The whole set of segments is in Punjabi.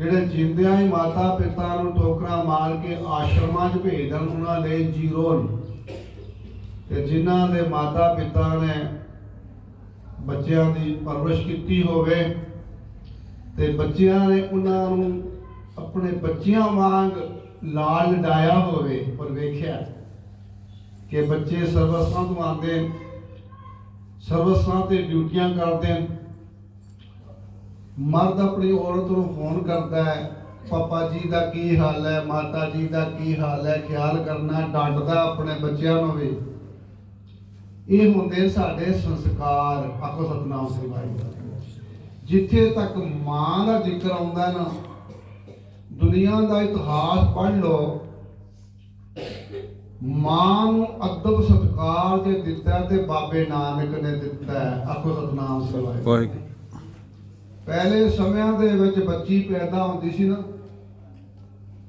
ਜਿਹੜੇ ਜਿੰਦਿਆਂ ਹੀ ਮਾਤਾ ਪਿਤਾ ਨੂੰ ਠੋਕਰਾਂ ਮਾਰ ਕੇ ਆਸ਼ਰਮਾਂ 'ਚ ਭੇਜ ਦੇਣ ਉਹਨਾਂ ਦੇ ਜ਼ੀਰੋ ਨੇ। ਤੇ ਜਿਨ੍ਹਾਂ ਦੇ ਮਾਤਾ ਪਿਤਾ ਨੇ ਬੱਚਿਆਂ ਦੀ ਪਰਵਰਿਸ਼ ਕੀਤੀ ਹੋਵੇ ਤੇ ਬੱਚਿਆਂ ਨੇ ਉਹਨਾਂ ਨੂੰ ਆਪਣੇ ਬੱਚਿਆਂ ਵਾਂਗ ਲਾਲ ਲਡਾਇਆ ਹੋਵੇ ਪਰ ਵੇਖਿਆ ਕਿ ਬੱਚੇ ਸਰਵਸਥਾਂ ਤੋਂ ਆਉਂਦੇ ਨੇ, ਤੇ ਡਿਊਟੀਆਂ ਕਰਦੇ ਮਰਦ ਆਪਣੀ ਔਰਤ ਨੂੰ ਫੋਨ ਕਰਦਾ ਹੈ, ਪਾਪਾ ਜੀ ਦਾ ਕੀ ਹਾਲ ਹੈ? ਮਾਤਾ ਜੀ ਦਾ ਕੀ ਹਾਲ ਹੈ? ਖਿਆਲ ਕਰਨਾ ਡਾਂਟਦਾ ਆਪਣੇ ਬੱਚਿਆਂ ਨੂੰ ਵੀ। ਇਹ ਹੁੰਦੇ ਸਾਡੇ ਸੰਸਕਾਰ। ਆਖੋ ਸਤਨਾਮ ਸ੍ਰੀ ਵਾਹਿਗੁਰੂ। ਜਿੱਥੇ ਤੱਕ ਮਾਂ ਦਾ ਜ਼ਿਕਰ ਆਉਂਦਾ ਨਾ, ਦੁਨੀਆ ਦਾ ਇਤਿਹਾਸ ਪੜ੍ਹ ਲਓ। ਮਾਂ ਨੂੰ ਅਦਬ ਸਤਕਾਰ ਜੇ ਦਿੱਤਾ ਤੇ ਬਾਬੇ ਨਾਨਕ ਨੇ ਦਿੱਤਾ ਹੈ। ਆਖੋ ਸਤਨਾਮ ਸ੍ਰੀ ਵਾਹਿਗੁਰੂ। ਪਹਿਲੇ ਸਮਿਆਂ ਦੇ ਵਿੱਚ ਬੱਚੀ ਪੈਦਾ ਹੁੰਦੀ ਸੀ ਨਾ,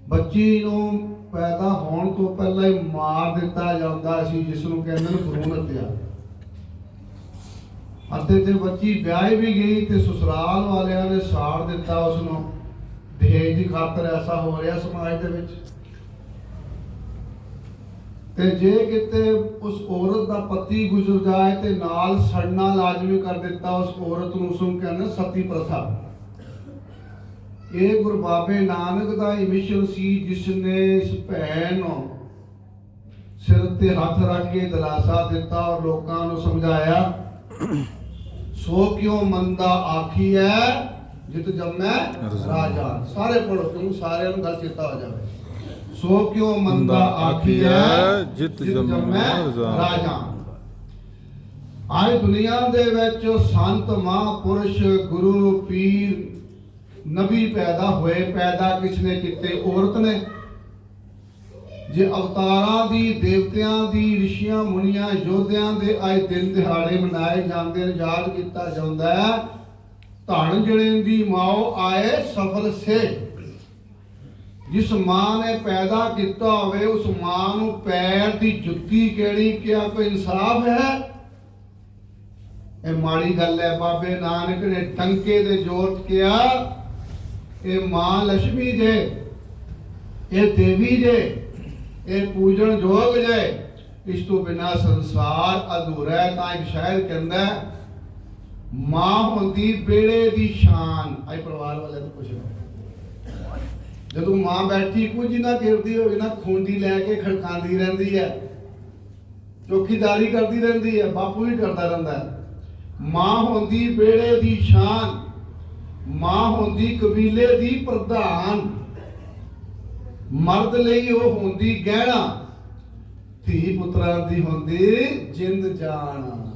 ਬੱਚੀ ਨੂੰ ਪੈਦਾ ਹੋਣ ਤੋਂ ਪਹਿਲਾਂ ਹੀ ਮਾਰ ਦਿੱਤਾ ਜਾਂਦਾ ਸੀ ਜਿਸ ਨੂੰ ਕਹਿੰਦੇ ਨੇ ਭਰੂਣ ਹੱਤਿਆ ਅਤੇ ਜੇ ਬੱਚੀ ਵਿਆਹੀ ਵੀ ਗਈ ਤੇ ਸਸੁਰਾਲ ਵਾਲਿਆਂ ਨੇ ਸਾੜ ਦਿੱਤਾ ਉਸ ਨੂੰ ਦਹੇਜ ਦੀ ਖਾਤਰ ਐਸਾ ਹੋ ਰਿਹਾ ਸਮਾਜ ਦੇ ਵਿੱਚ। ਤੇ ਜੇ ਕਿਤੇ ਉਸ ਔਰਤ ਦਾ ਪਤੀ ਗੁਜ਼ਰ ਜਾਏ ਤੇ ਨਾਲ ਸੜਨਾ ਲਾਜ਼ਮੀ ਕਰ ਦਿੱਤਾ ਉਸ ਔਰਤ ਨੂੰ ਉਸ ਕਹਿੰਦੇ ਸਤੀ ਪ੍ਰਥਾ। ਇਹ ਗੁਰੂ ਨਾਨਕ ਦਾ ਹੀ ਮਿਸ਼ਨ ਸੀ ਜਿਸ ਨੇ ਇਸ ਭੈਣ ਨੂੰ ਸਿਰ ਤੇ ਹੱਥ ਰੱਖ ਕੇ ਦਲਾਸਾ ਦਿੱਤਾ ਔਰ ਲੋਕਾਂ ਨੂੰ ਸਮਝਾਇਆ, ਸੋ ਕਿਉ ਮੰਦਾ ਆਖੀ ਹੈ ਜਿਤ ਜੰਮੈ ਰਾਜਾ। ਸਾਰੇ ਪੜੋ ਤੁਹਾਨੂੰ ਸਾਰਿਆਂ ਨੂੰ ਗੱਲ ਚੇਤਾ ਹੋ ਜਾਵੇ। ਸੋ ਕਿਉ ਮੰਦਾ ਆਖੀ ਹੈ ਜਿਤ ਜੰਮੈ ਰਾਜਾ ਆਏ ਦੁਨੀਆ ਦੇ ਵਿੱਚ ਸੰਤ ਮਹਾਂਪੁਰਸ਼ ਗੁਰੂ ਪੀਰ ਨਬੀ ਪੈਦਾ ਹੋਏ ਪੈਦਾ ਕਿਸ ਨੇ ਕੀਤੇ? ਔਰਤ ਨੇ। ਜੇ ਅਵਤਾਰਾਂ ਦੀ ਦੇਵਤਿਆਂ ਦੀ ਰਿਸ਼ੀਆਂ ਮੁਨੀਆਂ ਯੋਧਿਆਂ ਦੇ ਆਏ ਦਿਨ ਦਿਹਾੜੇ ਮਨਾਏ ਜਾਂਦੇ ਨੇ ਯਾਦ ਕੀਤਾ ਜਾਂਦਾ ਹੈ ਧਣ ਜਣੇ ਦੀ ਮਾਓ ਆਏ ਸਫਲ ਸੇ। ਜਿਸ ਮਾਂ ਨੇ ਪੈਦਾ ਕੀਤਾ ਹੋਵੇ, ਉਸ ਮਾਂ ਨੂੰ ਪੈਰ ਦੀ ਜੁੱਤੀ ਕਿਹੜੀ ਕਿਹਾ ਕੋਈ ਇਨਸਾਫ ਹੈ? ਇਹ ਮਾੜੀ ਗੱਲ ਹੈ ਬਾਬੇ ਨਾਨਕ ਨੇ ਟੰਕੇ ਦੇ ਜ਼ੋਰ ਕਿਹਾ, ਇਹ ਮਾਂ ਲక్ష్ਮੀ ਜੇ, ਇਹ ਦੇਵੀ ਜੇ, ਇਹ ਪੂਜਣ ਯੋਗ ਜੇ, ਇਸ ਤੋਂ ਬਿਨਾ ਸੰਸਾਰ ਅਧੂਰਾ ਹੈ, ਤਾਂ ਇੱਕ ਸ਼ਾਇਰ ਕਹਿੰਦਾ ਮਾਂ ਹੁੰਦੀ ਬੇੜੇ ਦੀ ਸ਼ਾਨ। ਆਈ ਪਰਿਵਾਰ ਵਾਲਿਆਂ ਤੋਂ ਪੁੱਛ ਲਓ। ਜਦੋਂ ਮਾਂ ਬੈਠੀ ਕੁਝ ਨਾ ਕਰਦੀ ਹੋਵੇ ਨਾ, ਖੁੰਡੀ ਲੈ ਕੇ ਖੜਕਾਉਂਦੀ ਰਹਿੰਦੀ ਹੈ। ਚੌਕੀਦਾਰੀ ਕਰਦੀ ਰਹਿੰਦੀ ਹੈ, ਬਾਪੂ ਵੀ ਕਰਦਾ ਰਹਿੰਦਾ ਹੈ। ਮਾਂ ਹੁੰਦੀ ਬੇੜੇ ਦੀ ਸ਼ਾਨ, ਮਾਂ ਹੁੰਦੀ ਕਬੀਲੇ ਦੀ ਪ੍ਰਧਾਨ। ਮਰਦ ਲਈ ਉਹ ਹੁੰਦੀ ਗਹਿਣਾ, ਧੀ ਪੁੱਤਰਾਂ ਦੀ ਹੁੰਦੀ ਜਿੰਦ ਜਾਨ।